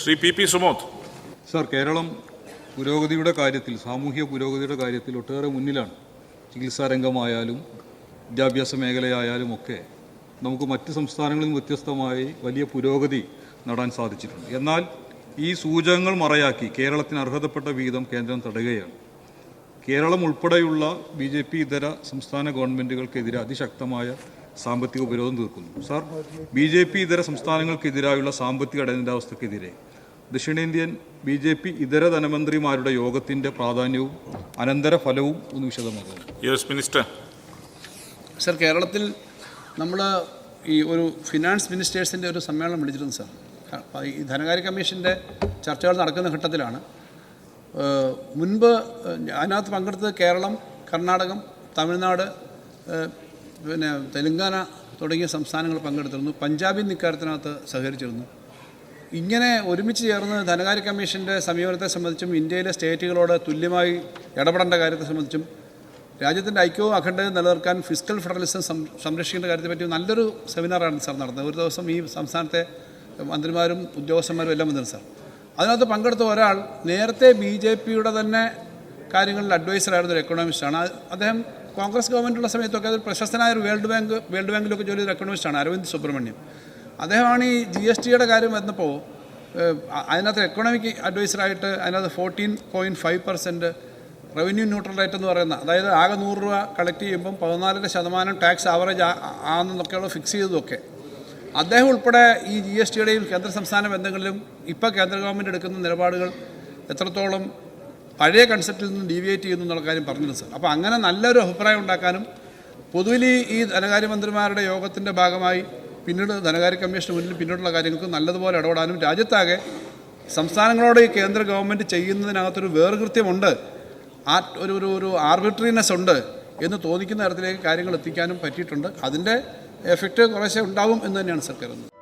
Shri P P Sumoth sir Keralam പുരോഗതിയുടെ കാര്യത്തിൽ സാമൂഹിക പുരോഗതിയുടെ കാര്യത്തിൽ ഒട്ടേറെ മുന്നിലാണ്. ചികിത്സാ രംഗമായാലും വിദ്യാഭ്യാസ മേഖലയായാലും ഒക്കെ നമുക്ക് മറ്റ് സംസ്ഥാനങ്ങളിൽ വ്യത്യസ്തമായി വലിയ പുരോഗതി നടാൻ സാധിച്ചിട്ടുണ്ട്. എന്നാൽ ഈ സൂചകങ്ങൾ മറയാക്കി കേരളത്തിന് അർഹതപ്പെട്ട വീതം കേന്ദ്രം തടയുകയാണ്. കേരളം ഉൾപ്പെടെയുള്ള ബി ജെ പി ഇതര സംസ്ഥാന ഗവൺമെന്റുകൾക്കെതിരെ അതിശക്തമായ സാമ്പത്തിക ഉപരോധം തീർക്കുന്നു. സാർ ബി ജെ പി ഇതര സംസ്ഥാനങ്ങൾക്കെതിരായുള്ള സാമ്പത്തിക അടിയന്തരാവസ്ഥക്കെതിരെ ദക്ഷിണേന്ത്യൻ ബി ജെ പി ഇതര ധനമന്ത്രിമാരുടെ യോഗത്തിന്റെ പ്രാധാന്യവും അനന്തര ഫലവും ഒന്ന് വിശദമാക്കുന്നു യെസ് മിനിസ്റ്റർ. സർ കേരളത്തിൽ നമ്മൾ ഈ ഒരു ഫിനാൻസ് മിനിസ്റ്റേഴ്സിന്റെ ഒരു സമ്മേളനം വിളിച്ചിരുന്നു സാർ. ഈ ധനകാര്യ കമ്മീഷന്റെ ചർച്ചകൾ നടക്കുന്ന ഘട്ടത്തിലാണ്. മുൻപ് അതിനകത്ത് പങ്കെടുത്തത് കേരളം കർണാടകം തമിഴ്നാട് പിന്നെ തെലുങ്കാന തുടങ്ങിയ സംസ്ഥാനങ്ങൾ പങ്കെടുത്തിരുന്നു. പഞ്ചാബിൽ ഇക്കാര്യത്തിനകത്ത് സഹകരിച്ചിരുന്നു. ഇങ്ങനെ ഒരുമിച്ച് ചേർന്ന് ധനകാര്യ കമ്മീഷന്റെ സമീപനത്തെ സംബന്ധിച്ചും ഇന്ത്യയിലെ സ്റ്റേറ്റുകളോട് തുല്യമായി ഇടപെടേണ്ട കാര്യത്തെ സംബന്ധിച്ചും രാജ്യത്തിന്റെ ഐക്യവും അഖണ്ഡതയും നിലനിർത്താൻ ഫിസിക്കൽ ഫെഡറലിസം സംരക്ഷിക്കേണ്ട കാര്യത്തെ പറ്റി നല്ലൊരു സെമിനാറാണ് സാർ നടന്നത്. ഒരു ദിവസം ഈ സംസ്ഥാനത്തെ മന്ത്രിമാരും ഉദ്യോഗസ്ഥന്മാരും എല്ലാം വന്നിരുന്നു സാർ. അതിനകത്ത് പങ്കെടുത്ത ഒരാൾ നേരത്തെ ബി ജെ പിയുടെ തന്നെ കാര്യങ്ങളിൽ അഡ്വൈസറായിരുന്ന ഒരു എക്കണോമിസ്റ്റാണ് അദ്ദേഹം കോൺഗ്രസ് ഗവൺമെന്റുള്ള സമയത്തൊക്കെ അത് പ്രശസ്തനായ ഒരു വേൾഡ് ബാങ്ക് വേൾഡ് ബാങ്കിലൊക്കെ ജോലി ചെയ്ത എക്കണോമിസ്റ്റാണ് അരവിന്ദ് സുബ്രഹ്മണ്യം. അദ്ദേഹമാണ് ഈ ജി എസ് ടിയുടെ കാര്യം വന്നപ്പോൾ അതിനകത്ത് എക്കണോമിക് അഡ്വൈസറായിട്ട് അതിനകത്ത് fourteen point five percent revenue neutral rate എന്ന് പറയുന്ന അതായത് ആകെ നൂറ് രൂപ കളക്ട് ചെയ്യുമ്പം പതിനാലര ശതമാനം ടാക്സ് ആവറേജ് ആണെന്നൊക്കെയുള്ള ഫിക്സ് ചെയ്തതൊക്കെ. അദ്ദേഹം ഉൾപ്പെടെ ഈ ജി എസ് ടിയുടെയും കേന്ദ്ര സംസ്ഥാന ബന്ധങ്ങളിലും ഇപ്പോൾ കേന്ദ്ര ഗവൺമെന്റ് എടുക്കുന്ന നിലപാടുകൾ എത്രത്തോളം പഴയ കൺസെപ്റ്റിൽ നിന്ന് ഡീവിയേറ്റ് ചെയ്യുന്നു എന്നുള്ള കാര്യം പറഞ്ഞിരുന്നു സാർ അപ്പോൾ അങ്ങനെ നല്ലൊരു അഭിപ്രായം ഉണ്ടാക്കാനും പൊതുവിൽ ഈ- ധനകാര്യമന്ത്രിമാരുടെ യോഗത്തിന്റെ ഭാഗമായി പിന്നീട് ധനകാര്യ കമ്മീഷന് മുന്നിൽ പിന്നീടുള്ള കാര്യങ്ങൾക്ക് നല്ലതുപോലെ ഇടപെടാനും രാജ്യത്താകെ സംസ്ഥാനങ്ങളോട് ഈ കേന്ദ്ര ഗവൺമെന്റ് ചെയ്യുന്നതിനകത്തൊരു വേർകൃത്യമുണ്ട്. ആ ഒരു ഒരു ഒരു ആർബിട്രീനെസ് ഉണ്ട് എന്ന് തോന്നിക്കുന്ന തരത്തിലേക്ക് കാര്യങ്ങൾ എത്തിക്കാനും പറ്റിയിട്ടുണ്ട്. അതിന്റെ എഫക്റ്റ് കുറേശ്ശെ ഉണ്ടാവും എന്ന് തന്നെയാണ് സർ കരുതുന്നത്.